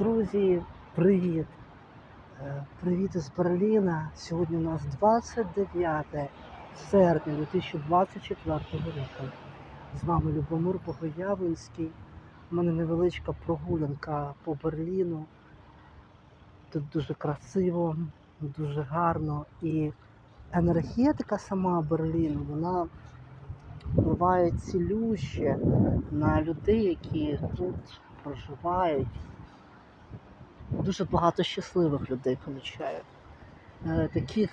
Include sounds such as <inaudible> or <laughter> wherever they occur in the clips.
Друзі, привіт! Е, Привіт із Берліна. Сьогодні у нас 29 серпня 2024 року. З вами Любомир Богоявленський. У мене невеличка прогулянка по Берліну. Тут дуже красиво, дуже гарно. І енергетика сама Берліну, вона впливає цілюще на людей, які тут проживають. Дуже багато щасливих людей помічаю. Е, Таких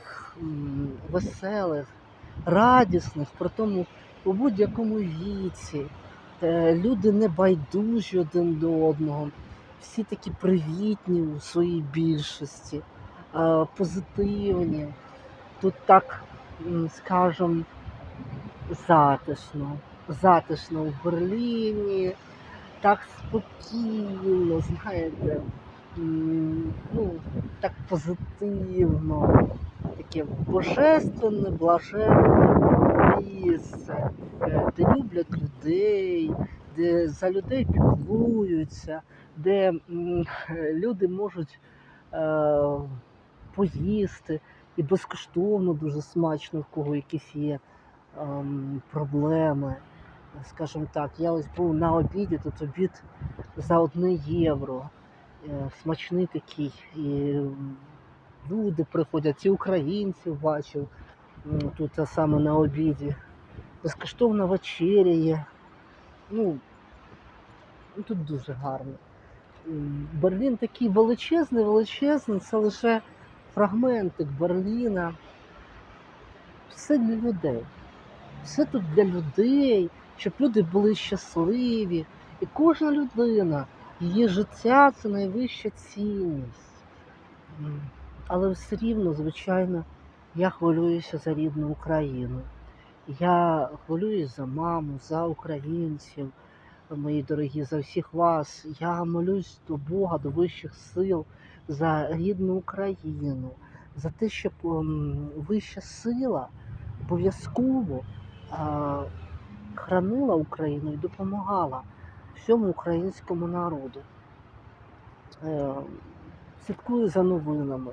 веселих, радісних, при тому у будь-якому віці. Е, Люди не байдужі один до одного. Всі такі привітні у своїй більшості, е, позитивні. Тут так, скажем, затишно. Затишно в Берліні, так спокійно, знаєте, ну, так позитивно, таке божественне, блаженне місце, е, де люблять людей, де за людей піклуються, де люди можуть е, поїсти і безкоштовно дуже смачно, в кого якісь є ем, проблеми. Скажімо так, я ось був на обіді, тут обід за одне євро. Е, Смачний такий. І люди приходять, і українців бачив тут саме на обіді. Безкоштовна вечеря є. Ну, ну, тут дуже гарно. Берлін такий величезний, величезний, це лише фрагментик Берліна. Все для людей. Все тут для людей, щоб люди були щасливі. І кожна людина, її життя це найвища цінність. Але все рівно, звичайно, я хвилююся за рідну Україну. Я хвилююсь за маму, за українців, мої дорогі, за всіх вас. Я молюсь до Бога, до вищих сил за рідну Україну, за те, щоб вища сила обов'язково хранила Україну і допомагала всьому українському народу. Е, слідкую за новинами.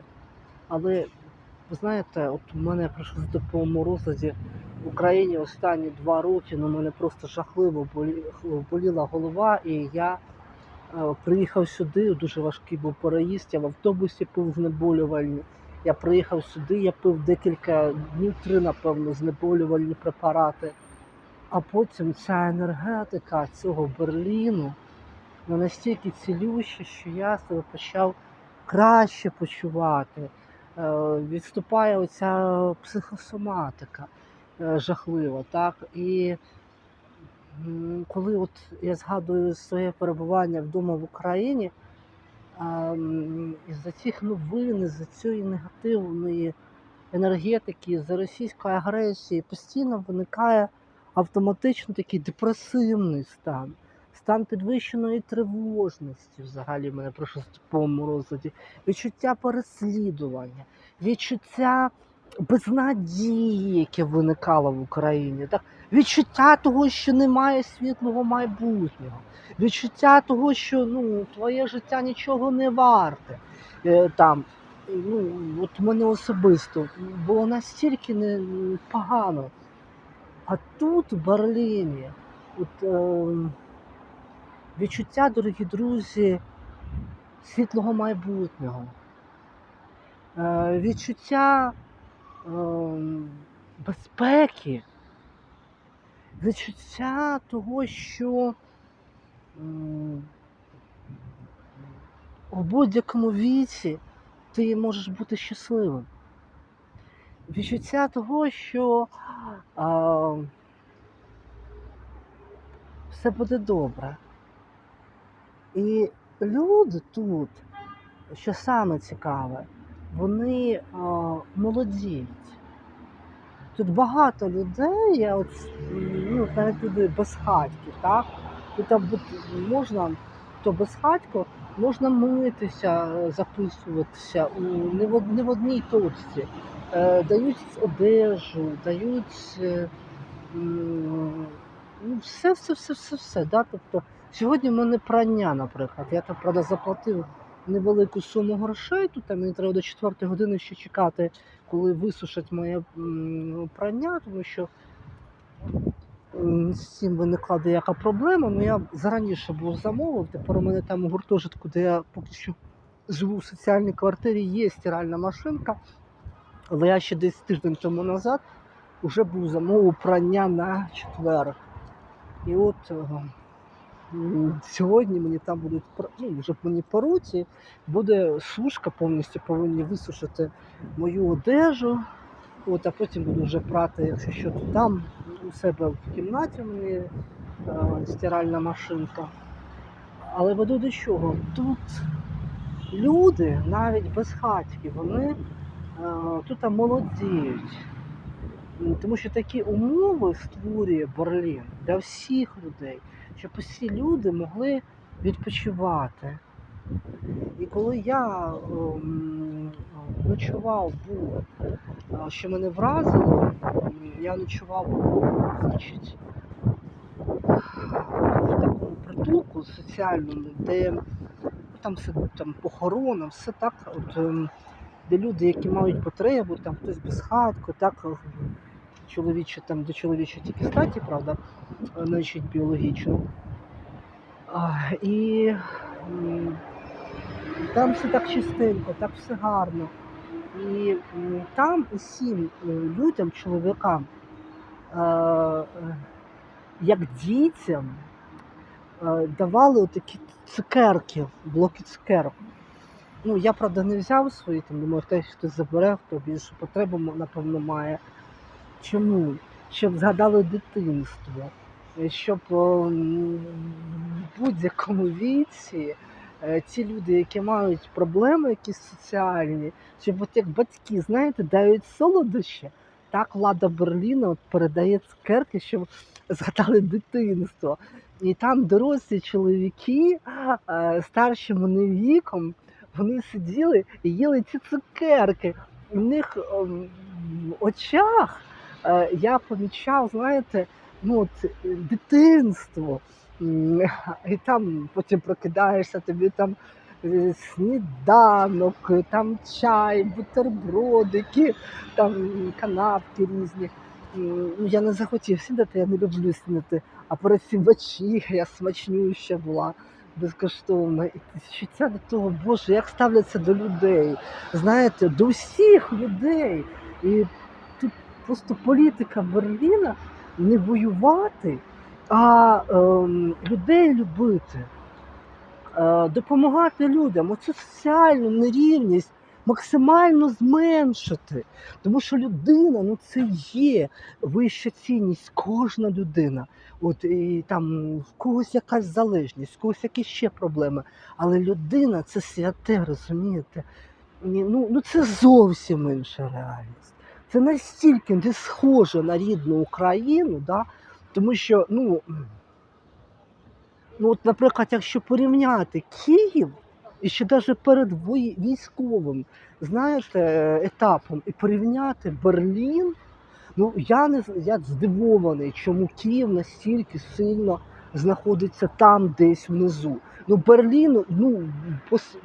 Але ви знаєте, от у мене при такому розладі в Україні останні два роки ну, мене просто жахливо боліла голова, і я е, приїхав сюди, дуже важкий був переїзд, я в автобусі пив знеболювальні. Я приїхав сюди, я пив декілька днів, три, напевно, знеболювальні препарати. А потім ця енергетика цього Берліну вона настільки цілюща, що я себе почав краще почувати. Е, Відступає оця психосоматика е, жахлива, так? І коли от я згадую своє перебування вдома в Україні, ем, із-за цих новин, із-за цієї негативної енергетики, з російської агресії постійно виникає автоматично такий депресивний стан, стан підвищеної тривожності, взагалі в мене про шестиповому розладі, відчуття переслідування, відчуття безнадії, яке виникало в Україні, так? відчуття того, що немає світлого майбутнього, відчуття того, що ну, твоє життя нічого не варте. Е, там, ну, от мене особисто було настільки не погано. А тут, в Берліні, от, е, відчуття, дорогі друзі, світлого майбутнього, е, відчуття е, безпеки, відчуття того, що м, у будь-якому віці ти можеш бути щасливим. Відчуття того, що а, все буде добре. І люди тут, що саме цікаве, вони а, молодіють. Тут багато людей, я от, ну, навіть люди безхатьки, так? Тут там можна, хто безхатько, можна митися, записуватися у, не, в, не в одній точці. Е, дають одежу, дають е, ну, все, все, все, все, все. Да? Тобто, сьогодні в мене прання, наприклад. Я там, правда, заплатив невелику суму грошей. Тут там мені треба до 4 години ще чекати, коли висушать моє прання, тому що з цим виникла деяка проблема. Ну я зараніше був замовив. Тепер у мене там у гуртожитку, де я поки що живу в соціальній квартирі, є стиральна машинка. Але я ще десь тиждень тому назад вже був замовив прання на четвер. І от е, сьогодні мені там будуть ну, вже мені по руці, буде сушка повністю повинні висушити мою одежу. От, а потім буду вже прати, якщо що, то там у себе в кімнаті у мене е, стиральна машинка. Але веду до чого? Тут люди, навіть без хатьки, вони тут молодіють. Тому що такі умови створює Берлін для всіх людей, щоб усі люди могли відпочивати. І коли я ем, ночував був, що мене вразило, я ночував значить, в такому притулку соціальному, де там все там похорона, все так, от, ем, де люди, які мають потребу, там хтось без хатку, так е, чоловіче там до чоловічої тільки статі, правда, е, значить біологічно. А, і м, там все так чистенько, так все гарно. І там усім е, людям, чоловікам, як дітям, давали такі цукерки, блоки цукерок. Ну, я, правда, не взяв свої, там, думаю, хтось хтось забере, хто більше потребу, напевно, має. Чому? Щоб згадали дитинство, Е, щоб е, в будь-якому віці е, ті люди, які мають проблеми якісь соціальні, щоб от як батьки, знаєте, дають солодощі, так влада Берліна от передає цукерки, щоб згадали дитинство. І там дорослі чоловіки, е, старші віком, вони сиділи і їли ці цукерки. У них ем, в очах е, я помічав, знаєте, ну дитинство. І там потім прокидаєшся, тобі там е, сніданок, там чай, бутербродики, там канапки різні. Ну, я не захотів сідати, я не люблю снідати, а перед цим вечіря я смачнюща була безкоштовно. І відчуття до того, Боже, як ставляться до людей. Знаєте, до всіх людей. І тут просто політика Берліна не воювати, а ем, людей любити, е, допомагати людям. Оцю соціальну нерівність максимально зменшити. Тому що людина ну це є вища цінність, кожна людина. От і там в когось якась залежність, в когось якісь ще проблеми. Але людина це святе, розумієте? Ну, ну це зовсім інша реальність. Це настільки не схоже на рідну Україну, да? тому що, ну, ну от, наприклад, якщо порівняти Київ і ще навіть перед військовим, знаєте, етапом, і порівняти Берлін, ну я не я здивований, чому Київ настільки сильно знаходиться там, десь внизу. Ну, Берлін, ну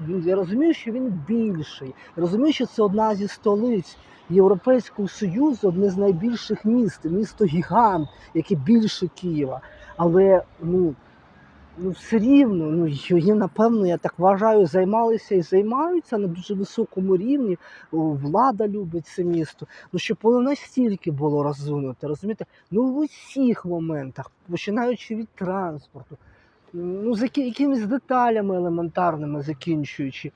ну, я розумію, що він більший. Я розумію, що це одна зі столиць Європейського Союзу, одне з найбільших міст, місто гігант, яке більше Києва. Але ну, ну все рівно, ну її, напевно, я так вважаю, займалися і займаються на дуже високому рівні. Влада любить це місто. Ну щоб воно настільки було розвинуте, розумієте? Ну в усіх моментах, починаючи від транспорту, ну за якимись деталями елементарними закінчуючи.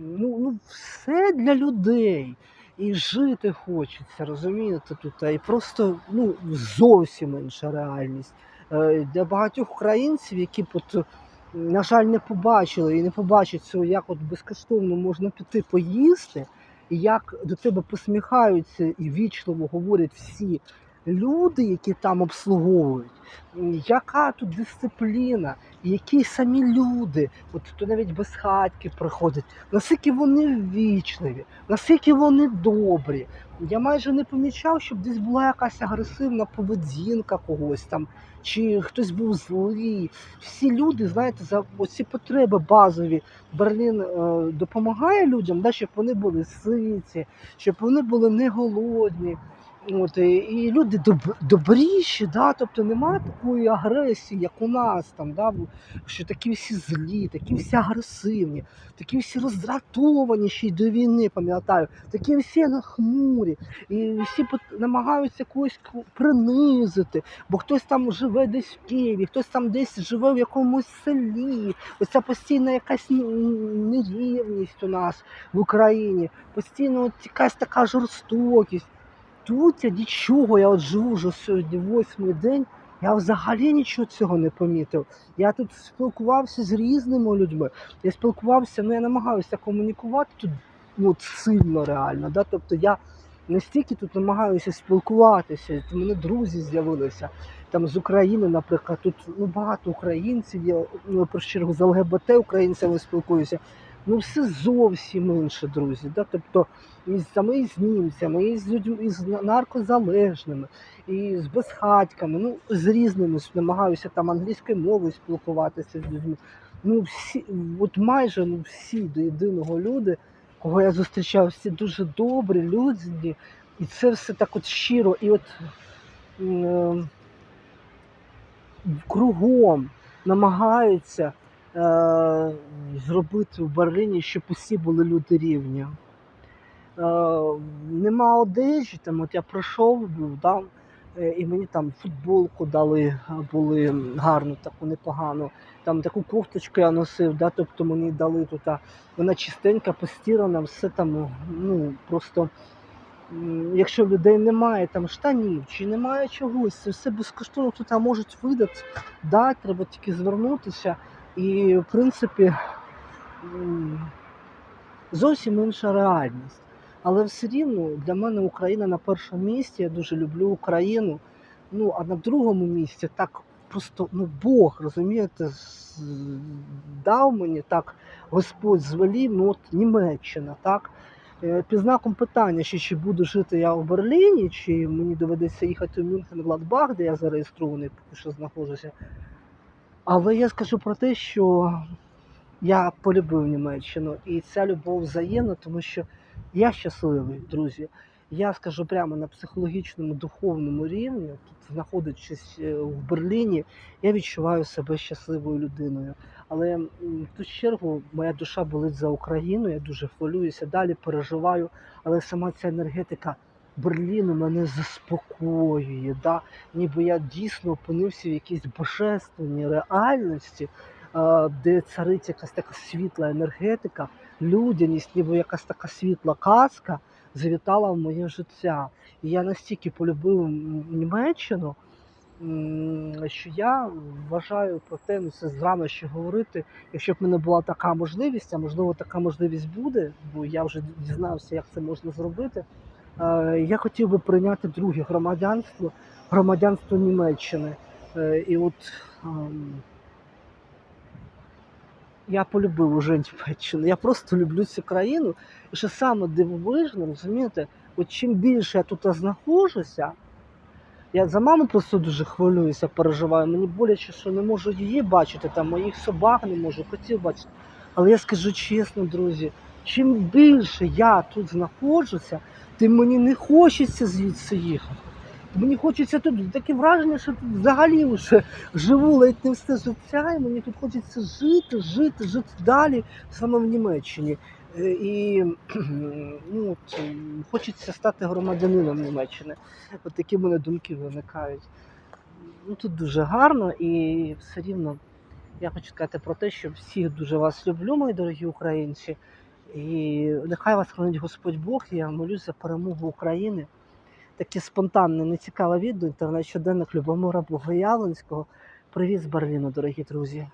Ну, ну все для людей. І жити хочеться, розумієте, тут. І просто ну, зовсім інша реальність. Е, Для багатьох українців, які от, на жаль, не побачили і не побачать цього, як от безкоштовно можна піти поїсти, і як до тебе посміхаються і вічливо говорять всі люди, які там обслуговують, яка тут дисципліна, які самі люди, от то навіть без хатки приходять, наскільки вони ввічливі, наскільки вони добрі. Я майже не помічав, щоб десь була якась агресивна поведінка когось там, чи хтось був злий. Всі люди, знаєте, за оці потреби базові Берлін е, допомагає людям, да, щоб вони були ситі, щоб вони були не голодні. От, і, і люди доб, добріші, да, тобто немає такої агресії, як у нас, там, да, що такі всі злі, такі всі агресивні, такі всі роздратовані ще й до війни, пам'ятаю, такі всі нахмурі, і всі намагаються когось принизити, бо хтось там живе десь в Києві, хтось там десь живе в якомусь селі. Оця постійна якась нерівність у нас в Україні, постійно якась така жорстокість. Тут я нічого, я от живу вже сьогодні восьмий день. Я взагалі нічого цього не помітив. Я тут спілкувався з різними людьми. Я спілкувався, ну я намагаюся комунікувати тут ну, от сильно реально. Да? Тобто я настільки тут намагаюся спілкуватися. У мене друзі з'явилися там з України, наприклад. Тут ну, багато українців є, ну, про чергу з ЛГБТ українцями спілкуюся. Ну, все зовсім інше, друзі. Да? Тобто і саме з німцями, і з людьми, і з наркозалежними, і з безхатьками, ну з різними намагаюся там англійською мовою спілкуватися з людьми. Ну всі, от майже ну, всі до єдиного люди, кого я зустрічав, всі дуже добрі, людяні, і це все так от щиро. І от е, кругом намагаються зробити в Берліні, щоб усі були люди рівні. Е, нема одежі, там от я пройшов, був, да, е, і мені там футболку дали, е, були гарну, таку непогану. Там таку кофточку я носив, да, тобто мені дали тут, вона чистенька, постірана, все там, ну просто. Якщо людей немає там штанів чи немає чогось, це все безкоштовно тут можуть видати, да, треба тільки звернутися. І в принципі зовсім інша реальність. Але все рівно для мене Україна на першому місці. Я дуже люблю Україну. Ну а на другому місці так просто ну Бог, розумієте, дав мені так Господь звелів, ну от Німеччина, так. Е, Під знаком питання, ще чи буду жити я в Берліні, чи мені доведеться їхати в Мюнхен Гладбах, де я зареєстрований, поки що знаходжуся. Але я скажу про те, що я полюбив Німеччину, і ця любов взаємна, тому що я щасливий, друзі. Я скажу прямо на психологічному духовному рівні, тут знаходячись е, в Берліні, я відчуваю себе щасливою людиною. Але в ту чергу моя душа болить за Україну, я дуже хвилююся, далі переживаю, але сама ця енергетика Берліну мене заспокоює. Да? Ніби я дійсно опинився в якійсь божественній реальності, де царить якась така світла енергетика, людяність, ніби якась така світла казка завітала в моє життя. І я настільки полюбив Німеччину, що я вважаю про те, ну це зрано ще говорити. Якщо б мене була така можливість, а можливо така можливість буде, бо я вже дізнався, як це можна зробити. Е, Я хотів би прийняти друге громадянство, громадянство Німеччини. Е, І от ем, я полюбив уже Німеччину. Я просто люблю цю країну. І що саме дивовижно, розумієте, от чим більше я тут знаходжуся, я за маму просто дуже хвилююся, переживаю. Мені боляче, що не можу її бачити, там моїх собак не можу, котів бачити. Але я скажу чесно, друзі, чим більше я тут знаходжуся, тим мені не хочеться звідси їхати. Мені хочеться тут таке враження, що тут взагалі вже живу ледь не все життя, і мені тут хочеться жити, жити, жити далі, саме в Німеччині. Е, І <clears throat> ну, от, хочеться стати громадянином Німеччини. От такі в мене думки виникають. Ну, тут дуже гарно і все рівно я хочу сказати про те, що всіх дуже вас люблю, мої дорогі українці. І нехай вас хранить Господь Бог. Я молюсь за перемогу України. Таке спонтанне, нецікаве відео, інтернет щоденник Любомира Богоявленського. Привіт з Берліну, дорогі друзі.